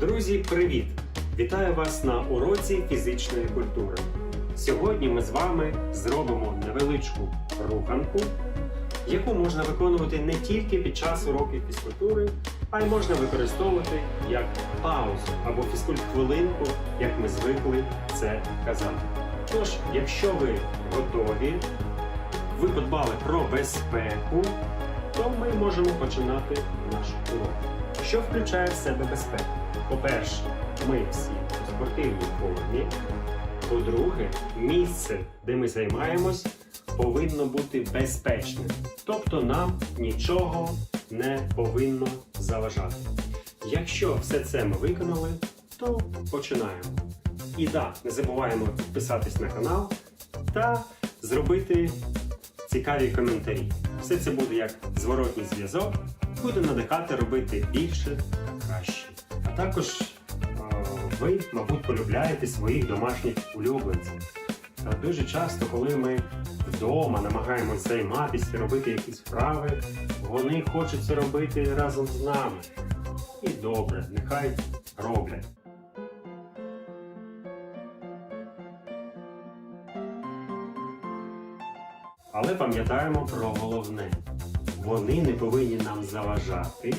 Друзі, привіт! Вітаю вас на уроці фізичної культури. Сьогодні ми з вами зробимо невеличку руханку, яку можна виконувати не тільки під час уроків фізкультури, а й можна використовувати як паузу або фізкульт-хвилинку, як ми звикли це казати. Тож, якщо ви готові, ви подбали про безпеку, то ми можемо починати наш урок. Що включає в себе безпеку? По-перше, ми всі у спортивній формі. По-друге, місце, де ми займаємось, повинно бути безпечним. Тобто нам нічого не повинно заважати. Якщо все це ми виконали, то починаємо. І так, не забуваємо підписатись на канал та зробити цікаві коментарі. Все це буде як зворотній зв'язок, буде надихати робити більше та краще. А також ви, мабуть, полюбляєте своїх домашніх улюбленців. Та дуже часто, коли ми вдома намагаємось займатися, робити якісь вправи, вони хочуть це робити разом з нами. І добре, нехай роблять. Але пам'ятаємо про головне. Вони не повинні нам заважати,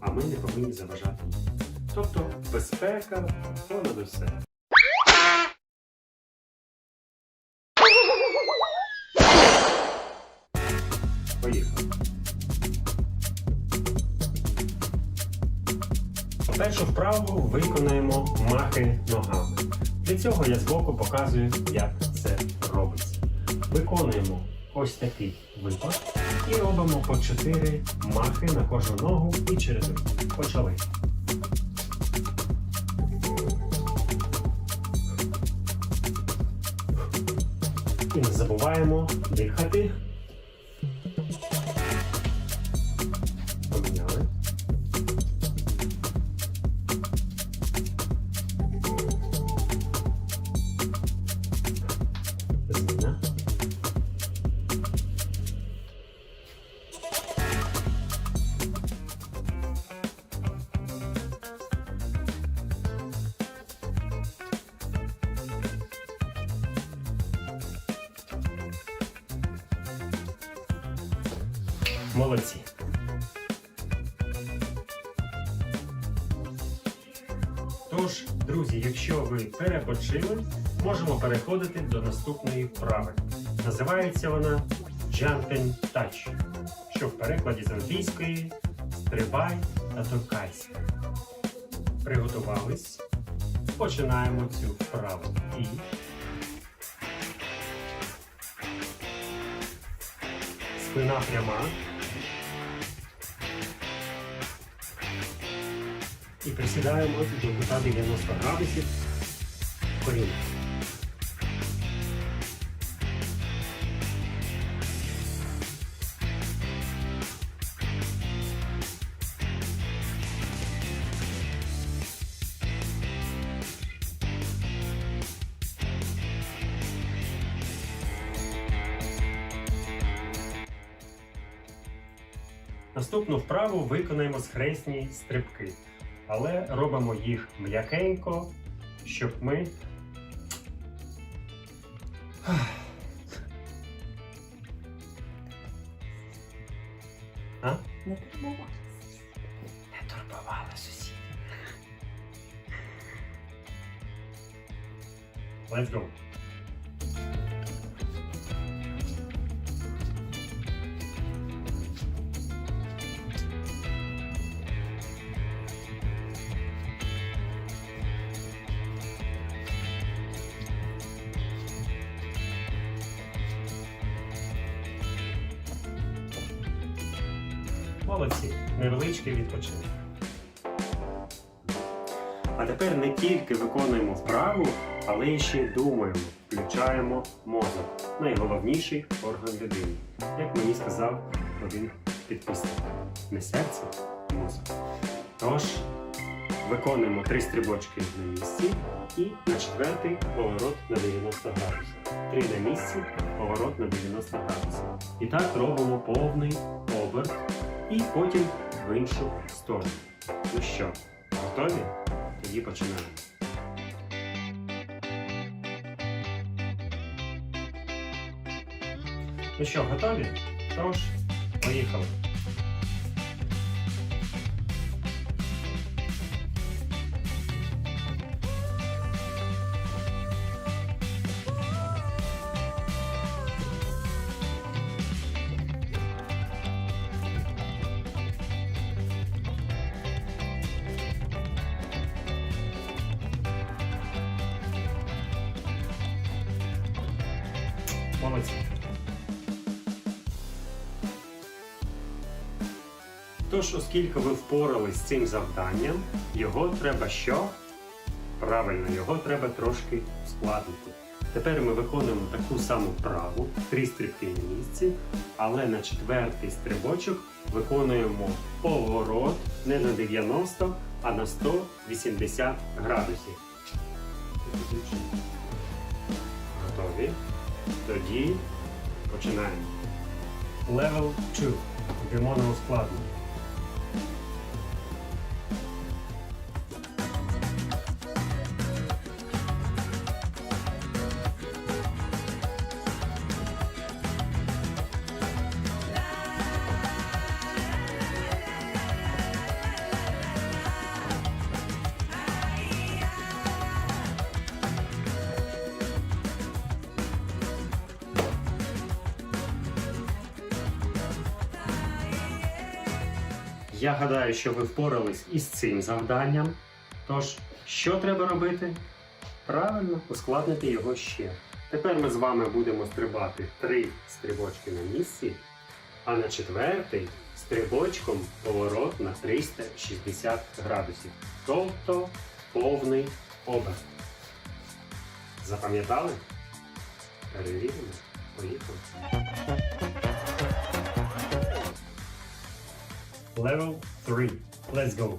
а ми не повинні заважати. Тобто безпека понад усе. Поїхали. Першу вправу виконаємо махи ногами. Для цього я збоку показую, як це робиться. Виконуємо ось такий випад і робимо по 4 махи на кожну ногу і через руку. Почали. І не забуваємо дихати. Молодці. Тож, друзі, якщо ви перепочили, можемо переходити до наступної вправи. Називається вона Jumping Touch, що в перекладі з англійської стрибай та торкайся. Приготувались. Починаємо цю вправу. І спина пряма. І присідаємо до кута 90 градусів коліна. Наступну вправу виконаємо схресні стрибки, але робимо їх м'якенько, щоб ми. А? Не турбувалися. Не турбували сусіди. Let's go. Молодці, невеличкий відпочинок. А тепер не тільки виконуємо вправу, але й ще й думаємо, включаємо мозок. Найголовніший орган людини. Як мені сказав один підписник. Не серце, а мозок. Тож, виконуємо три стрибочки на місці і на четвертий поворот на 90 градусів. Три на місці, поворот на 90 градусів. І так робимо повний і потім в іншу сторону. Ну що, готові? Тоді починаємо. Ну що, готові? Тож, поїхали. Молодці. Тож, оскільки ви впорались з цим завданням, його треба що? Правильно, його треба трошки ускладнити. Тепер ми виконуємо таку саму вправу, три стрибки на місці, але на четвертий стрибочок виконуємо поворот не на 90, а на 180 градусів. Тоді починаємо. Level 2. Йдемо на ускладнення. Я гадаю, що ви впорались із цим завданням. Тож, що треба робити? Правильно, ускладнити його ще. Тепер ми з вами будемо стрибати три стрибочки на місці, а на четвертий стрибочком поворот на 360 градусів. Тобто повний оберт. Запам'ятали? Перевіримо. Поїхали. Level 3. Let's go.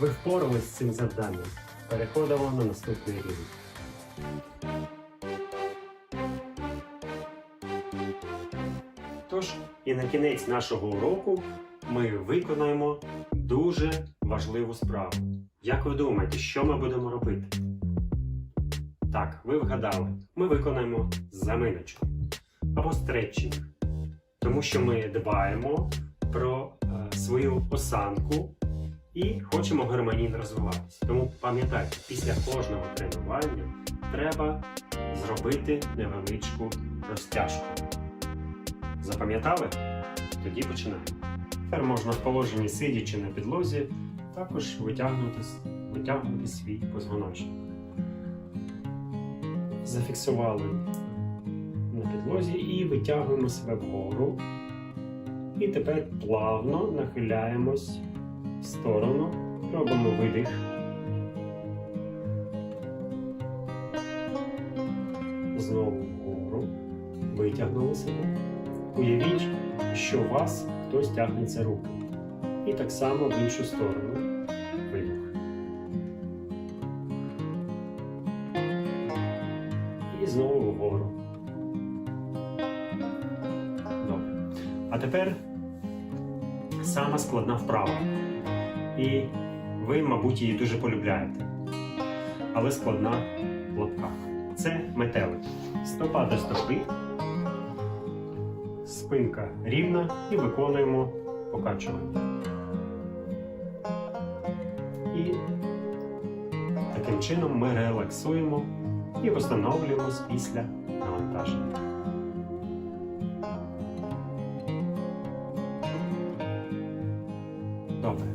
Ви впорались з цим завданням. Переходимо на наступний рівень. Тож, і на кінець нашого уроку ми виконаємо дуже важливу справу. Як ви думаєте, що ми будемо робити? Так, ви вгадали, ми виконаємо заминочку або стретчинг, тому що ми дбаємо про е, свою осанку і хочемо гармонійно розвиватися. Тому пам'ятайте, після кожного тренування треба зробити невеличку розтяжку. Запам'ятали? Тоді починаємо. Тепер можна в положенні сидячи на підлозі також витягнути, витягнути свій позвоночник. Зафіксували на підлозі і витягуємо себе вгору. І тепер плавно нахиляємось в сторону, робимо видих. Знову вгору. Витягнули себе. Уявіть, що у вас хтось тягнеться руки. І так само в іншу сторону. Видих. І знову вгору. Добре. А тепер сама складна вправа. І ви, мабуть, її дуже полюбляєте. Але складна в. Це метелик. Стопа до стопи спинка рівна і виконуємо покачування. І таким чином ми релаксуємо і встановлюємось після навантаження. Добре.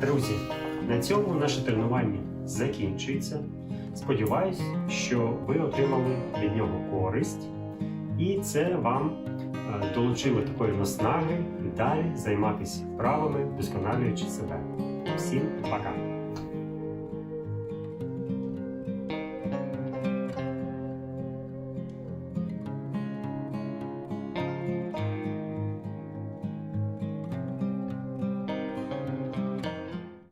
Друзі, на цьому наше тренування закінчується. Сподіваюсь, що ви отримали від нього користь, і це вам долучило такої наснаги далі займатися вправами, вдосконалюючи себе. Всім пока!